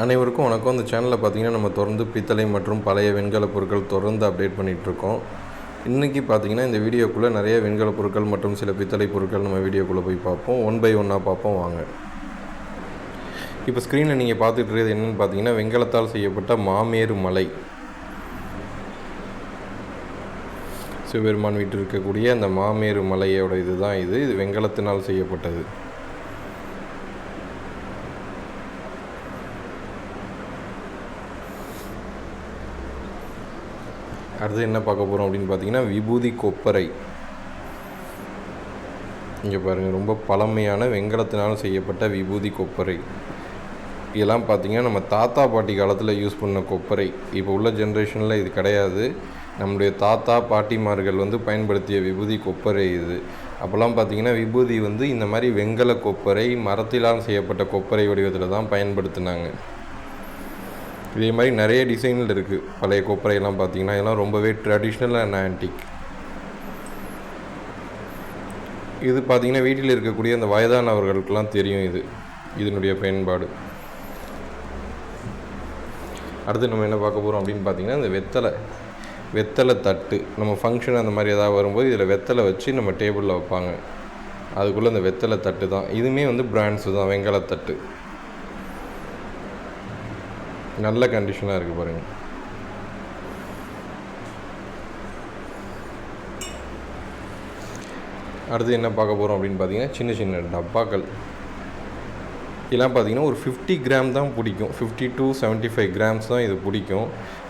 அனைவருக்கும் வணக்கம். இந்த சேனலில் பார்த்தீங்கன்னா நம்ம தொடர்ந்து பித்தளை மற்றும் பழைய வெண்கல பொருட்கள் தொடர்ந்து அப்டேட் பண்ணிகிட்ருக்கோம் இன்றைக்கி பார்த்தீங்கன்னா இந்த வீடியோக்குள்ளே நிறைய வெண்கல பொருட்கள் மற்றும் சில பித்தளை பொருட்கள் நம்ம வீடியோக்குள்ளே போய் பார்ப்போம். ஒன் பை ஒன்னாக பார்ப்போம் வாங்க. இப்போ ஸ்க்ரீனில் நீங்கள் பார்த்துட்டு இருக்கிறது என்னென்னு பார்த்தீங்கன்னா வெண்கலத்தால் செய்யப்பட்ட மாமேறு மலை. சிவபெருமான் வீட்டில் இருக்கக்கூடிய அந்த மாமேரு மலையோட இது தான் இது. இது வெண்கலத்தினால் செய்யப்பட்டது. அடுத்து என்ன பார்க்க போகிறோம் அப்படின்னு பார்த்தீங்கன்னா விபூதி கொப்பரை. இங்கே பாருங்கள் ரொம்ப பழமையான வெங்கலத்தினாலும் செய்யப்பட்ட விபூதி கொப்பரை. இதெல்லாம் பார்த்தீங்கன்னா நம்ம தாத்தா பாட்டி காலத்தில் யூஸ் பண்ண கொப்பரை. இப்போ உள்ள ஜென்ரேஷனில் இது கிடையாது. நம்முடைய தாத்தா பாட்டிமார்கள் வந்து பயன்படுத்திய விபூதி கொப்பரை இது. அப்போல்லாம் பார்த்தீங்கன்னா விபூதி வந்து இந்த மாதிரி வெங்கல கொப்பரை மரத்திலால் செய்யப்பட்ட கொப்பரை வடிவத்தில் தான் பயன்படுத்தினாங்க. இதே மாதிரி நிறைய டிசைனில் இருக்குது பழைய கொப்பரையெல்லாம் பார்த்தீங்கன்னா இதெல்லாம் ரொம்பவே ட்ரெடிஷ்னல் அண்ட் ஆன்டிக் இது பார்த்தீங்கன்னா வீட்டில் இருக்கக்கூடிய அந்த வயதானவர்களுக்கெல்லாம் தெரியும் இது. இதனுடைய பயன்பாடு. அடுத்து நம்ம என்ன பார்க்க போகிறோம் அப்படின்னு பார்த்தீங்கன்னா இந்த வெத்தலை. வெத்தலை தட்டு. நம்ம ஃபங்க்ஷன் அந்த மாதிரி ஏதாவது வரும்போது இதில் வெத்தலை வச்சு நம்ம டேபிளில் வைப்பாங்க. அதுக்குள்ளே அந்த வெத்தலை தட்டு தான். இதுவுமே வந்து பிராண்ட்ஸு தான். வெங்கலத்தட்டு நல்ல கண்டிஷனாக இருக்குது பாருங்கள் அடுத்து என்ன பார்க்க போகிறோம் அப்படின்னு பார்த்தீங்கன்னா சின்ன சின்ன டப்பாக்கள். இதெல்லாம் பார்த்தீங்கன்னா ஒரு ஃபிஃப்டி கிராம் தான் பிடிக்கும். Fifty to seventy five grams தான் இது பிடிக்கும்.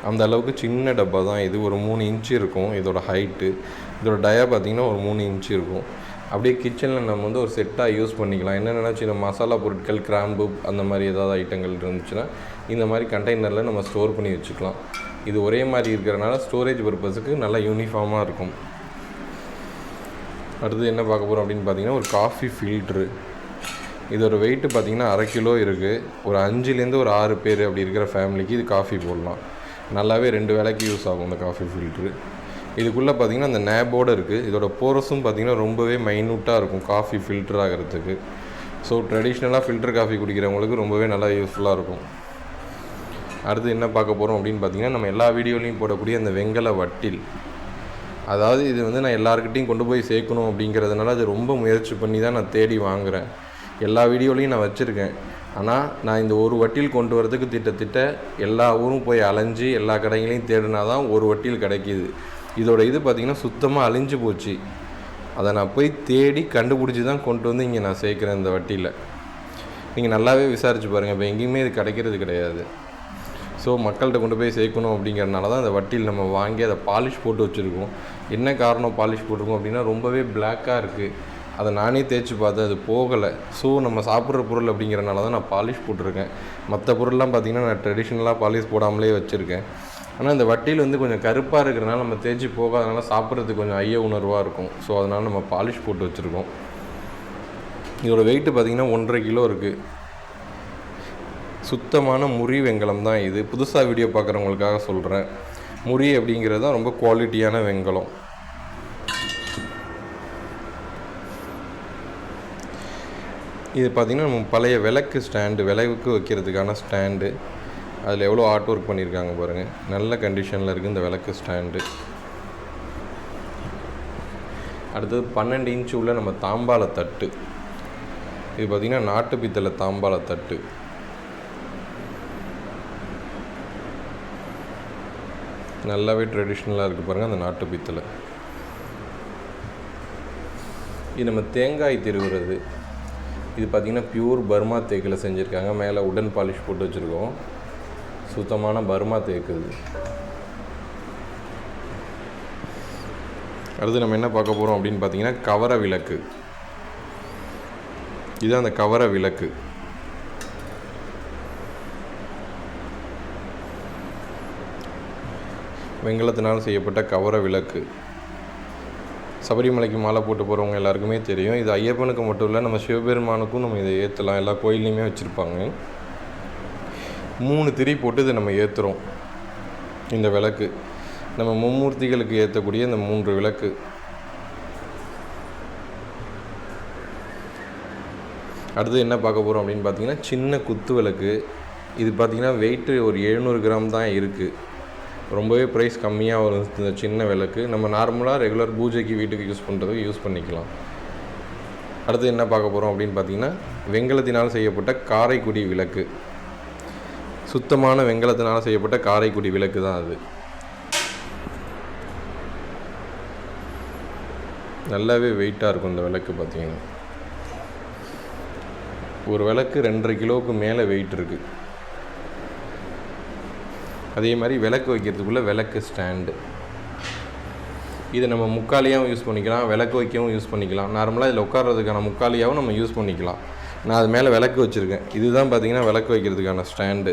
அந்த அளவுக்கு சின்ன டப்பா தான். இது ஒரு மூணு இன்ச்சு இருக்கும். இதோட ஹைட்டு இதோட டயா பார்த்தீங்கன்னா ஒரு மூணு இன்ச்சு இருக்கும். அப்படியே கிச்சனில் நம்ம வந்து ஒரு செட்டாக யூஸ் பண்ணிக்கலாம். என்னென்னா சின்ன மசாலா பொருட்கள் கிராம்பு அந்த மாதிரி ஏதாவது ஐட்டங்கள் இருந்துச்சுன்னா இந்த மாதிரி கண்டெய்னரில் நம்ம ஸ்டோர் பண்ணி வச்சுக்கலாம். இது ஒரே மாதிரி இருக்கிறனால ஸ்டோரேஜ் பர்பஸுக்கு நல்லா யூனிஃபார்மாக இருக்கும். அடுத்து என்ன பார்க்க போகிறோம் அப்படின்னு பார்த்தீங்கன்னா ஒரு காஃபி ஃபில்ட்ரு இதோட வெயிட்டு பார்த்தீங்கன்னா அரை கிலோ இருக்குது ஒரு அஞ்சுலேருந்து ஒரு ஆறு பேர் அப்படி இருக்கிற ஃபேமிலிக்கு இது காஃபி போடலாம். நல்லாவே ரெண்டு வேலைக்கு யூஸ் ஆகும் இந்த காஃபி ஃபில்ட்ரு இதுக்குள்ளே பார்த்தீங்கன்னா அந்த நேபோடு இருக்குது இதோட போரஸும் பார்த்தீங்கன்னா ரொம்பவே மைனூட்டாக இருக்கும். காஃபி ஃபில்டர் ஆகிறதுக்கு. ஸோ ட்ரெடிஷ்னலாக ஃபில்டர் காஃபி குடிக்கிறவங்களுக்கு ரொம்பவே நல்லா யூஸ்ஃபுல்லாக இருக்கும். அடுத்து என்ன பார்க்க போகிறோம் அப்படின்னு பார்த்தீங்கன்னா நம்ம எல்லா வீடியோலையும் போடக்கூடிய அந்த வெங்கல வட்டில். அதாவது இது வந்து நான் எல்லாருக்கிட்டையும் கொண்டு போய் சேர்க்கணும் அப்படிங்கிறதுனால அது ரொம்ப முயற்சி பண்ணி தான் நான் தேடி வாங்குகிறேன் எல்லா வீடியோலையும் நான் வச்சுருக்கேன். ஆனால் நான் இந்த ஒரு வட்டில் கொண்டு வரதுக்கு திட்டத்திட்ட எல்லா ஊரும் போய் அலைஞ்சு எல்லா கடைகளையும் தேடினா தான் ஒரு வட்டில் கிடைக்கிது. இதோட இது பார்த்திங்கன்னா சுத்தமாக அழிஞ்சு போச்சு. அதை நான் போய் தேடி கண்டுபிடிச்சி தான் கொண்டு வந்து இங்கே நான் சேர்க்குறேன் இந்த வட்டியில். நீங்கள் நல்லாவே விசாரிச்சு பாருங்கள் இப்போ எங்கேயுமே இது கிடைக்கிறது கிடையாது. ஸோ மக்கள்கிட்ட கொண்டு போய் சேர்க்கணும் அப்படிங்கிறனால தான் அந்த வட்டியில் நம்ம வாங்கி அதை பாலிஷ் போட்டு வச்சுருக்கோம். என்ன காரணம் பாலிஷ் போட்டிருக்கோம் அப்படின்னா ரொம்பவே பிளாக்காக இருக்குது அதை நானே தேய்ச்சி பார்த்தேன். அது போகலை. ஸோ நம்ம சாப்பிட்ற பொருள் அப்படிங்கிறனால தான் நான் பாலிஷ் போட்டிருக்கேன். மற்ற பொருள்லாம் பார்த்திங்கன்னா நான் ட்ரெடிஷ்னலாக பாலிஷ் போடாமலே வச்சுருக்கேன். ஆனால் இந்த வட்டியில் வந்து கொஞ்சம் கருப்பாக இருக்கிறனால நம்ம தேய்ச்சி போகாதனால சாப்பிட்றதுக்கு கொஞ்சம் ஐய உணர்வாக இருக்கும். ஸோ அதனால் நம்ம பாலிஷ் போட்டு வச்சுருக்கோம். இதோட வெயிட்டு பார்த்திங்கன்னா ஒன்றரை கிலோ இருக்குது சுத்தமான முறி வெங்கலம் தான் இது. புதுசாக வீடியோ பார்க்குறவங்களுக்காக சொல்கிறேன் முறி அப்படிங்கிறது தான் ரொம்ப குவாலிட்டியான வெங்கலம். இது பார்த்திங்கன்னா நம்ம பழைய விளக்கு ஸ்டாண்டு விளக்கு வைக்கிறதுக்கான ஸ்டாண்டு அதில் எவ்வளோ ஆர்ட் ஒர்க் பண்ணியிருக்காங்க பாருங்கள் நல்ல கண்டிஷனில் இருக்குது இந்த விளக்கு ஸ்டாண்டு அடுத்தது பன்னெண்டு இன்ச்சு உள்ள நம்ம தாம்பாள தட்டு. இது பார்த்திங்கன்னா நாட்டு பித்தளை தாம்பாள தட்டு. நல்லாவே ட்ரெடிஷ்னலாக இருக்குது பாருங்கள் அந்த நாட்டு பித்தளை. இது நம்ம தேங்காய் திருவுறது. இது பார்த்திங்கன்னா பியூர் பர்மா தேக்கில் செஞ்சுருக்காங்க. மேலே உடன் பாலிஷ் போட்டு வச்சுருக்கோம். சுத்தமான பர்மா தேக்குது. அடுத்து நம்ம என்ன பார்க்க போகிறோம் அப்படின்னு பார்த்தீங்கன்னா கவர விளக்கு. இது அந்த கவர விளக்கு. வெங்கலத்தினால் செய்யப்பட்ட கவர விளக்கு. சபரிமலைக்கு மாலை போட்டு போகிறவங்க எல்லாருக்குமே தெரியும். இது ஐயப்பனுக்கு மட்டும் இல்லை நம்ம சிவபெருமானுக்கும் நம்ம இதை ஏற்றலாம் எல்லா கோயில்லையுமே வச்சுருப்பாங்க. மூணு திரி போட்டு இதை நம்ம ஏற்றுறோம் இந்த விளக்கு. நம்ம மும்மூர்த்திகளுக்கு ஏற்றக்கூடிய இந்த மூன்று விளக்கு. அடுத்து என்ன பார்க்க போகிறோம் அப்படின்னு பார்த்தீங்கன்னா சின்ன குத்து விளக்கு. இது பார்த்திங்கன்னா வெயிட்டு ஒரு எழுநூறு கிராம் தான் இருக்குது ரொம்பவே ப்ரைஸ் கம்மியாக வரும். இந்த சின்ன விளக்கு. நம்ம நார்மலாக ரெகுலர் பூஜைக்கு வீட்டுக்கு யூஸ் பண்ணுறதுக்கு யூஸ் பண்ணிக்கலாம். அடுத்து என்ன பார்க்க போகிறோம் அப்படின்னு பார்த்தீங்கன்னா வெங்கலத்தினால் செய்யப்பட்ட காரைக்குடி விளக்கு. சுத்தமான வெங்கலத்தினால் செய்யப்பட்ட காரைக்குடி விளக்கு தான் அது. நல்லாவே வெயிட்டாக இருக்கும் இந்த விளக்கு பார்த்தீங்கன்னா ஒரு விளக்கு ரெண்டரை கிலோவுக்கு மேலே வெயிட் இருக்குது அதே மாதிரி விளக்கு வைக்கிறதுக்குள்ளே விளக்கு ஸ்டாண்டு இதை நம்ம முக்காலியாகவும் யூஸ் பண்ணிக்கலாம் விளக்கு வைக்கவும் யூஸ் பண்ணிக்கலாம். நார்மலாக இதில் உட்கார்றதுக்கான முக்காலியாகவும் நம்ம யூஸ் பண்ணிக்கலாம். நான் அது மேலே விளக்கு வச்சுருக்கேன். இதுதான் பார்த்தீங்கன்னா விளக்கு வைக்கிறதுக்கான ஸ்டாண்டு.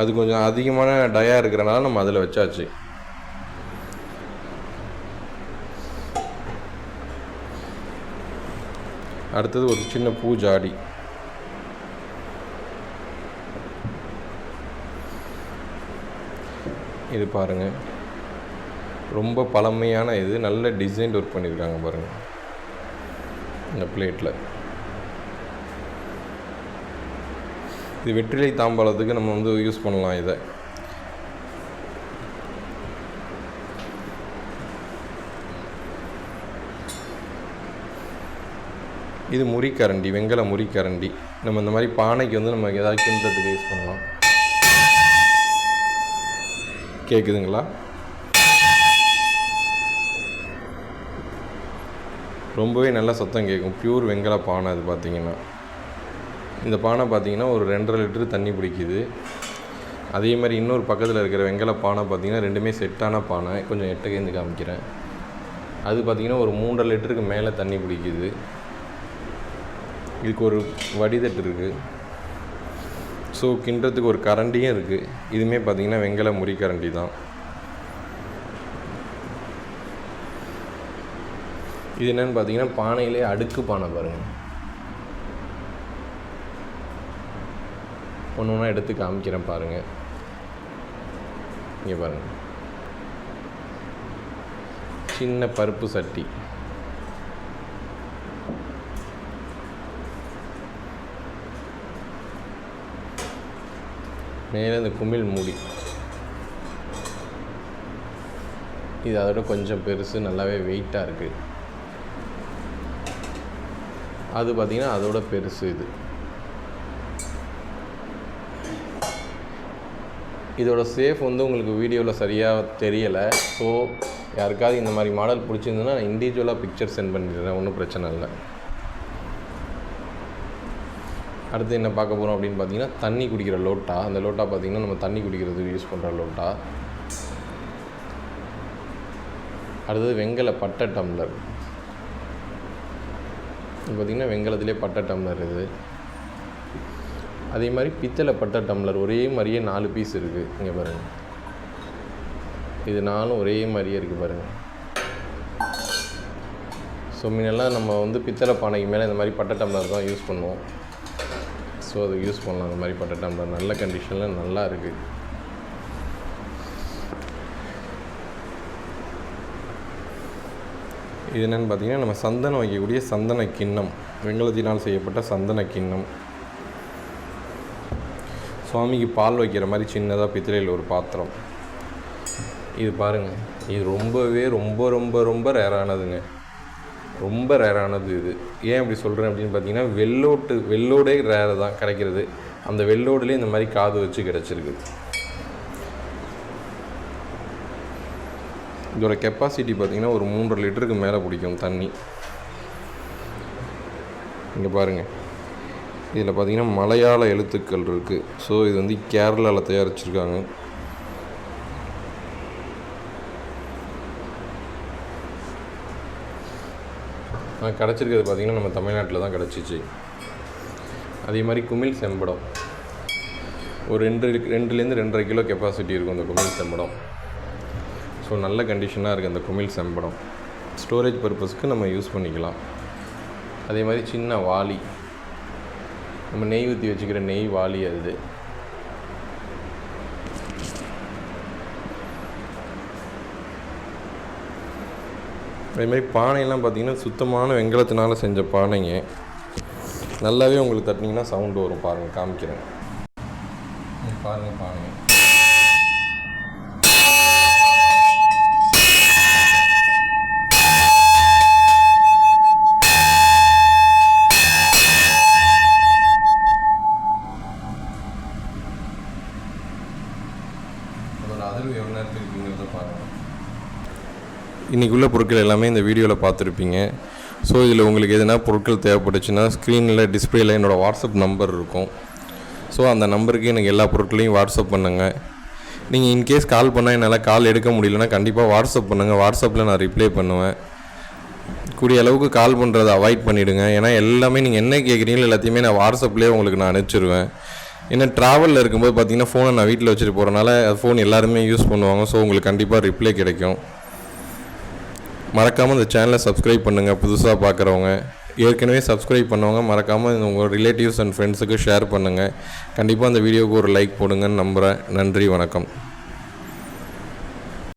அது கொஞ்சம் அதிகமான டயா இருக்கிறனால நம்ம அதில் வச்சாச்சு. அடுத்தது ஒரு சின்ன பூஜாடி. இது பாருங்கள் ரொம்ப பழமையான இது. நல்ல டிசைன் ஒர்க் பண்ணியிருக்காங்க பாருங்கள் இந்த பிளேட்டில் இது வெற்றிலை தாம்பாளத்துக்கு நம்ம வந்து யூஸ் பண்ணலாம் இதை. இது முறிக்கரண்டி வெங்கல முறிக்கரண்டி. நம்ம இந்த மாதிரி பானைக்கு வந்து நம்ம ஏதாவது கிண்டுறதுக்கு யூஸ் பண்ணலாம். கேட்குதுங்களா ரொம்பவே நல்லா சத்தம் கேட்கும் பியூர் வெங்கல பானை அது பார்த்தீங்கன்னா இந்த பானை பார்த்திங்கன்னா ஒரு ரெண்டரை லிட்டரு தண்ணி பிடிக்குது. அதே மாதிரி இன்னொரு பக்கத்தில் இருக்கிற வெங்கல பானை பார்த்திங்கன்னா ரெண்டுமே செட்டான பானை. கொஞ்சம் எட்டகேந்து காமிக்கிறேன். அது பார்த்தீங்கன்னா ஒரு மூன்றரை லிட்டருக்கு மேலே தண்ணி பிடிக்குது. இதுக்கு ஒரு வடிதட்டு இருக்குது ஸோ கிண்டுறதுக்கு ஒரு கரண்டியும் இருக்குது இதுவுமே பார்த்திங்கன்னா வெங்கல முறி கரண்டி தான் இது என்னென்னு பார்த்தீங்கன்னா பானையிலே அடுக்கு பானை பாருங்கள் ஒன்று ஒன்றா எடுத்து காமிக்கிறேன் பாருங்கள் இங்கே பாருங்கள் சின்ன பருப்பு சட்டி. மேலே இந்த குமிழ் மூடி. இது அதோட கொஞ்சம் பெருசு நல்லாவே வெயிட்டாக இருக்குது அது பார்த்திங்கன்னா அதோட பெருசு இது. இதோட சேஃப் வந்து உங்களுக்கு வீடியோவில் சரியாக தெரியலை. ஸோ யாருக்காவது இந்த மாதிரி மாடல் பிடிச்சிருந்ததுன்னா நான் இண்டிவிஜுவலாக பிக்சர் சென்ட் பண்ணிடுறேன். ஒன்றும் பிரச்சனை இல்லை. அடுத்து என்ன பார்க்க போகிறோம் அப்படின்னு பார்த்தீங்கன்னா தண்ணி குடிக்கிற லோட்டா. அந்த லோட்டா பார்த்திங்கன்னா நம்ம தண்ணி குடிக்கிறதுக்கு யூஸ் பண்ணுற லோட்டா. அடுத்தது வெங்கல பட்டை டம்ளர். பார்த்திங்கன்னா வெங்கலத்திலே பட்டை டம்ளர் இது. அதே மாதிரி பித்தளை பட்டை டம்ளர் ஒரே மாதிரியே நாலு பீஸ் இருக்குது இங்கே பாருங்கள் இது நாலும் ஒரே மாதிரியே இருக்குது பாருங்கள் ஸோ முன்னெல்லாம் நம்ம வந்து பித்தளை பானைக்கு மேலே இந்த மாதிரி பட்டை டம்ளர் தான் யூஸ் பண்ணுவோம். ஸோ அது யூஸ் பண்ணலாம். அந்த மாதிரி பட்டை டம்ளர் நல்ல கண்டிஷனில் நல்லா இருக்குது இது என்னென்னு பார்த்தீங்கன்னா நம்ம சந்தனம் வைக்கக்கூடிய சந்தன கிண்ணம் வெங்கலத்தினால் செய்யப்பட்ட சந்தன கிண்ணம். சுவாமிக்கு பால் வைக்கிற மாதிரி சின்னதாக பித்திரையில் ஒரு பாத்திரம். இது பாருங்கள் இது ரொம்பவே ரொம்ப ரொம்ப ரொம்ப ரேரானதுங்க ரொம்ப ரேரானது இது. ஏன் அப்படி சொல்கிறேன் அப்படின்னு பார்த்தீங்கன்னா வெள்ளோட்டு வெள்ளோடே ரேரு தான் கிடைக்கிறது. அந்த வெள்ளோடுலேயே இந்த மாதிரி காது வச்சு கிடச்சிருக்குது இதோட கெப்பாசிட்டி பார்த்திங்கன்னா ஒரு மூன்றரை லிட்டருக்கு மேலே பிடிக்கும் தண்ணி. இங்கே பாருங்கள் இதில் பார்த்திங்கன்னா மலையாள எழுத்துக்கள் இருக்குது ஸோ இது வந்து கேரளாவில் தயாரிச்சிருக்காங்க. ஆனால் கிடச்சிருக்கிறது பார்த்திங்கன்னா நம்ம தமிழ்நாட்டில் தான் கிடச்சிச்சு. அதே மாதிரி குமிழ் செம்படம். ஒரு ரெண்டு ரெண்டுலேருந்து ரெண்டரை கிலோ கெப்பாசிட்டி இருக்கும் இந்த குமிழ் செம்படம். ஸோ நல்ல கண்டிஷனாக இருக்குது அந்த குமிழ் செம்படம். ஸ்டோரேஜ் பர்பஸ்க்கு நம்ம யூஸ் பண்ணிக்கலாம். அதே மாதிரி சின்ன வாளி. நம்ம நெய் ஊற்றி வச்சுக்கிற நெய் வாளி அது. அதேமாதிரி பானையெல்லாம் பார்த்திங்கன்னா சுத்தமான வெங்கலத்தினால செஞ்ச பானைங்க. நல்லாவே உங்களுக்கு தட்டினீங்கன்னா சவுண்டு வரும் பாருங்கள் காமிக்கிறேன். பாருங்கள் பானைங்க. பொருட்கள் எல்லாமே இந்த வீடியோவில் பார்த்துருப்பீங்க. ஸோ இதில் உங்களுக்கு எதுனா பொருட்கள் தேவைப்பட்டுச்சுன்னா ஸ்க்ரீனில் டிஸ்பிளேல என்னோடய வாட்ஸ்அப் நம்பர் இருக்கும். ஸோ அந்த நம்பருக்கு எனக்கு எல்லா பொருட்களையும் வாட்ஸ்அப் பண்ணுங்கள் நீங்கள் இன்கேஸ் கால் பண்ணால் என்னால் கால் எடுக்க முடியலன்னா கண்டிப்பாக வாட்ஸ்அப் பண்ணுங்கள் வாட்ஸ்அப்பில் நான் ரிப்ளை பண்ணுவேன். கூடிய அளவுக்கு கால் பண்ணுறதை அவாய்ட் பண்ணிவிடுங்க ஏன்னா எல்லாமே நீங்கள் என்ன கேட்குறீங்களோ எல்லாத்தையுமே நான் வாட்ஸ்அப்லேயே உங்களுக்கு நான் அனுப்பிச்சிடுவேன் ஏன்னா ட்ராவலில் இருக்கும்போது பார்த்தீங்கன்னா ஃபோனை நான் வீட்டில் வச்சுட்டு போகிறனால ஃபோன் எல்லாருமே யூஸ் பண்ணுவாங்க. ஸோ உங்களுக்கு கண்டிப்பாக ரிப்ளை கிடைக்கும். மறக்காமல் இந்த சேனலை சப்ஸ்கிரைப் பண்ணுங்கள் புதுசாக பார்க்குறவங்க ஏற்கனவே சப்ஸ்கிரைப் பண்ணவங்க மறக்காமல் உங்கள் ரிலேட்டிவ்ஸ் அண்ட் ஃப்ரெண்ட்ஸுக்கு ஷேர் பண்ணுங்கள் கண்டிப்பாக அந்த வீடியோவுக்கு ஒரு லைக் போடுங்கன்னு நம்புகிறேன் நன்றி வணக்கம்.